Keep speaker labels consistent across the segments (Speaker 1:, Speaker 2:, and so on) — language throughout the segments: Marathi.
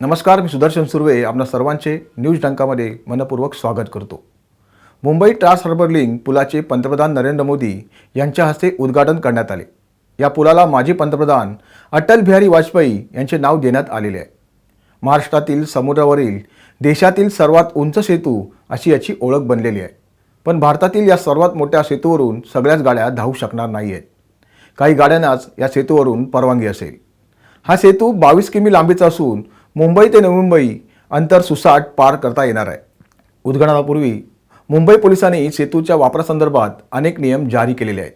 Speaker 1: नमस्कार मी सुदर्शन सुर्वे. आपणा सर्वांचे न्यूज डंकामध्ये मनपूर्वक स्वागत करतो. मुंबई ट्रान्स हार्बर लिंक पुलाचे पंतप्रधान नरेंद्र मोदी यांच्या हस्ते उद्घाटन करण्यात आले. या पुलाला माजी पंतप्रधान अटल बिहारी वाजपेयी यांचे नाव देण्यात आलेले आहे. महाराष्ट्रातील समुद्रावरील देशातील सर्वात उंच सेतू अशी याची ओळख बनलेली आहे. पण भारतातील या सर्वात मोठ्या सेतूवरून सगळ्याच गाड्या धावू शकणार नाही आहेत काही गाड्यांनाच या सेतूवरून परवानगी असेल. हा सेतू बावीस किमी लांबीचा असून मुंबई ते नवी मुंबई अंतर सुसाट पार करता येणार आहे. उद्घाटनापूर्वी मुंबई पोलिसांनी सेतूच्या वापरासंदर्भात अनेक नियम जारी केलेले आहेत.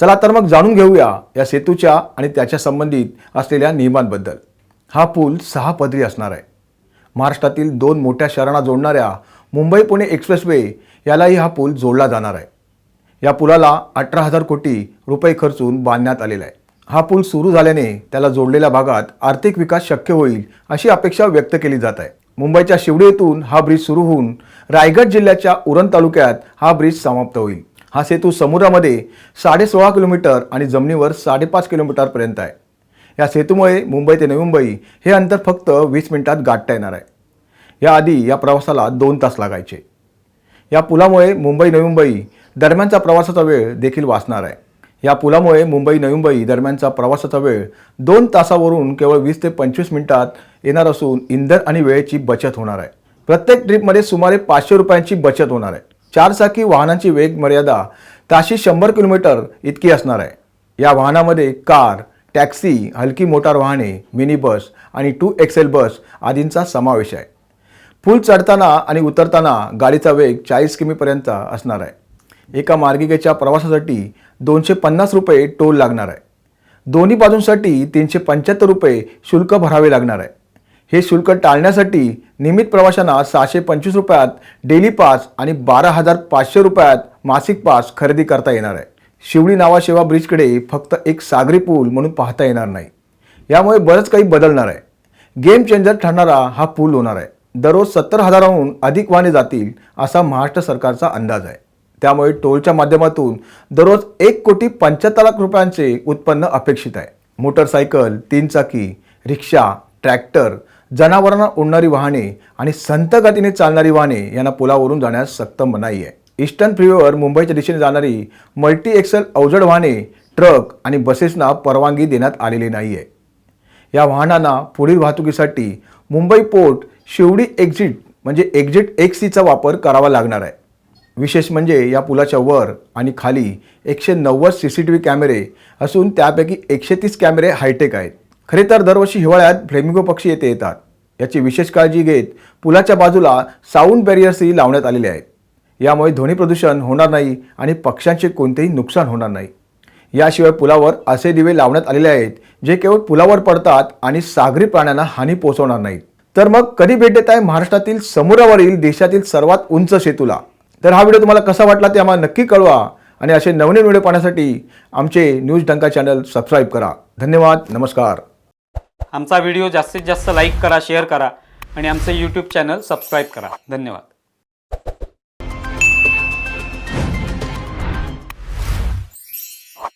Speaker 1: चला तर मग जाणून घेऊया या सेतूच्या आणि त्याच्या संबंधित असलेल्या नियमांबद्दल. हा पूल सहा पदरी असणार आहे. महाराष्ट्रातील दोन मोठ्या शहरांना जोडणाऱ्या मुंबई पुणे एक्सप्रेसवे यालाही हा पूल जोडला जाणार आहे. या पुलाला अठरा हजार कोटी रुपये खर्चून बांधण्यात आलेला आहे. हा पूल सुरू झाल्याने त्याला जोडलेल्या भागात आर्थिक विकास शक्य होईल अशी अपेक्षा व्यक्त केली जात आहे. मुंबईच्या शिवडी येथून हा ब्रिज सुरू होऊन रायगड जिल्ह्याच्या उरण तालुक्यात हा ब्रिज समाप्त होईल. हा सेतू समुद्रामध्ये साडेसोळा किलोमीटर आणि जमिनीवर साडेपाच किलोमीटरपर्यंत आहे. या सेतूमुळे मुंबई ते नवी मुंबई हे अंतर फक्त वीस मिनिटात गाठता येणार आहे. याआधी या प्रवासाला दोन तास लागायचे. या पुलामुळे मुंबई नवी मुंबई दरम्यानचा प्रवासाचा वेळ देखील वाचणार आहे. या पुलामुळे मुंबई नवी मुंबई दरम्यानचा प्रवासाचा वेळ दोन तासावरून केवळ वीस ते पंचवीस मिनिटात येणार असून इंधन आणि वेळेची बचत होणार आहे. प्रत्येक ट्रिपमध्ये सुमारे पाचशे रुपयांची बचत होणार आहे. चारचाकी वाहनांची वेग मर्यादा ताशी शंभर किलोमीटर इतकी असणार आहे. या वाहनामध्ये कार टॅक्सी हलकी मोटार वाहने मिनी बस आणि टू एक्सेल बस आदींचा समावेश आहे. पूल चढताना आणि उतरताना गाडीचा वेग चाळीस किमीपर्यंत असणार आहे. एका मार्गिकेच्या प्रवासासाठी दोनशे पन्नास रुपये टोल लागणार आहे. दोन्ही बाजूंसाठी तीनशे पंच्याहत्तर रुपये शुल्क भरावे लागणार आहे. हे शुल्क टाळण्यासाठी नियमित प्रवाशांना सहाशे पंचवीस रुपयात डेली पास आणि बारा हजार पाचशे रुपयात मासिक पास खरेदी करता येणार आहे. शिवडी नावाशेवा ब्रिजकडे फक्त एक सागरी पूल म्हणून पाहता येणार नाही. यामुळे बरंच काही बदलणार आहे. गेम चेंजर ठरणारा हा पूल होणार आहे. दररोज सत्तर हजाराहून अधिक वाहने जातील असा महाराष्ट्र सरकारचा अंदाज आहे. त्यामुळे टोलच्या माध्यमातून दररोज एक कोटी पंच्याहत्तर लाख रुपयांचे उत्पन्न अपेक्षित आहे. मोटरसायकल तीन चाकी रिक्षा ट्रॅक्टर जनावरांना उडणारी वाहने आणि संत गतीने चालणारी वाहने यांना पुलावरून जाण्यास सक्त मनाई आहे ईस्टर्न फ्रीवेवर मुंबईच्या दिशेने जाणारी मल्टी एक्सेल अवजड वाहने ट्रक आणि बसेसना परवानगी देण्यात आलेली नाही आहे या वाहनांना पुढील वाहतुकीसाठी मुंबई पोर्ट शिवडी एक्झिट म्हणजे एक्झिट एक सीचा वापर करावा लागणार आहे. विशेष म्हणजे या पुलाच्या वर आणि खाली एकशे नव्वद सी सी टी व्ही कॅमेरे असून त्यापैकी एकशे तीस कॅमेरे हायटेक आहेत. खरे तर दरवर्षी हिवाळ्यात फ्लेमिंगो पक्षी येथे येतात. याची विशेष काळजी घेत पुलाच्या बाजूला साऊंड बॅरियर्सही लावण्यात आलेले आहेत. यामुळे ध्वनी प्रदूषण होणार नाही आणि पक्ष्यांचे कोणतेही नुकसान होणार नाही. याशिवाय पुलावर असे दिवे लावण्यात आलेले आहेत जे केवळ पुलावर पडतात आणि सागरी प्राण्यांना हानी पोहोचवणार नाहीत. तर मग कधी भेट देत आहे महाराष्ट्रातील समुद्रावरील देशातील सर्वात उंच सेतूला? तर हा व्हिडिओ तुम्हाला कसा वाटला ते आम्हाला नक्की कळवा. आणि असे नवनवीन व्हिडिओ पाहण्यासाठी आमचे न्यूज डंका चॅनल सबस्क्राईब करा. धन्यवाद. नमस्कार.
Speaker 2: आमचा व्हिडिओ जास्तीत जास्त लाईक करा शेअर करा आणि आमचं यूट्यूब चॅनल सबस्क्राईब करा. धन्यवाद.